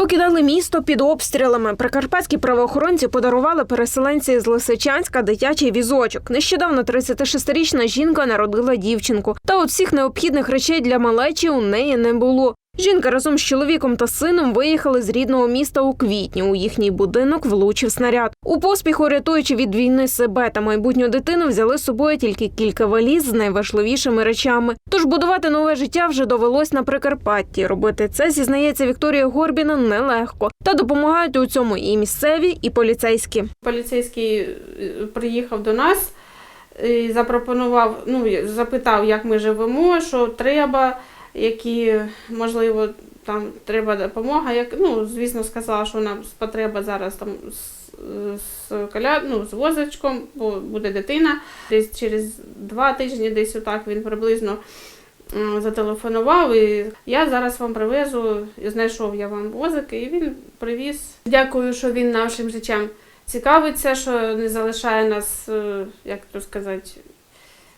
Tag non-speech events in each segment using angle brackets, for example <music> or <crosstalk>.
Покидали місто під обстрілами. Прикарпатські правоохоронці подарували переселенці з Лисичанська дитячий візочок. Нещодавно 36-річна жінка народила дівчинку. Та от всіх необхідних речей для малечі у неї не було. Жінка разом з чоловіком та сином виїхали з рідного міста у квітні. У їхній будинок влучив снаряд. У поспіху, рятуючи від війни себе та майбутню дитину, взяли з собою тільки кілька валіз з найважливішими речами. Тож будувати нове життя вже довелось на Прикарпатті. Робити це зізнається Вікторія Горбіна нелегко. Та допомагають у цьому і місцеві, і поліцейські. Поліцейський е, приїхав до нас і запропонував, ну, запитав, як ми живемо, що треба, які, можливо, там треба допомога. Як, ну, звісно, сказала, що нам потреба зараз там з, з, коля, ну, з возочком, бо буде дитина. Десь через два тижні, десь отак він приблизно зателефонував. І я зараз вам привезу, і знайшов я вам возики, і він привіз. Дякую, що він нашим життям цікавиться, що не залишає нас, е, як то сказати,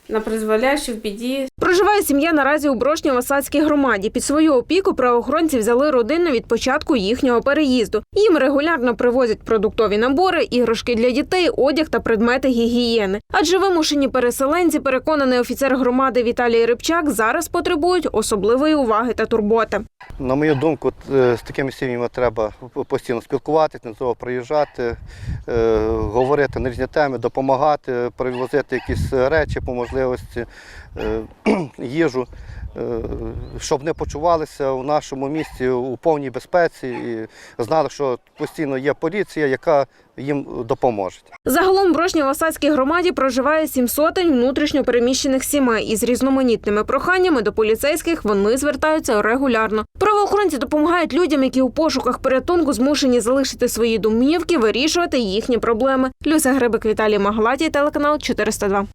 на призволяще в біді. Проживає сім'я наразі у Брошньо-Васадській громаді. Під свою опіку правоохоронці взяли родину від початку їхнього переїзду. Їм регулярно привозять продуктові набори, іграшки для дітей, одяг та предмети гігієни. Адже вимушені переселенці, переконаний офіцер громади Віталій Рибчак, зараз потребують особливої уваги та турботи. На мою думку, е, з такими сім'ями треба постійно спілкуватися, не того приїжджати, е, говорити на різні теми, допомагати, привозити якісь речі по можливості, е, <clears throat> їжу, е, щоб не почувалися у нашому місті у повній безпеці і знали, що постійно є поліція, яка їм допоможе. Загалом в Брошньо-Васадській громаді проживає сім сотень внутрішньо переміщених сімей. І з різноманітними проханнями до поліцейських вони звертаються регулярно. Правоохоронці допомагають людям, які у пошуках порятунку змушені залишити свої домівки, вирішувати їхні проблеми. Люся Гребик, Віталій Маглатій, телеканал 402.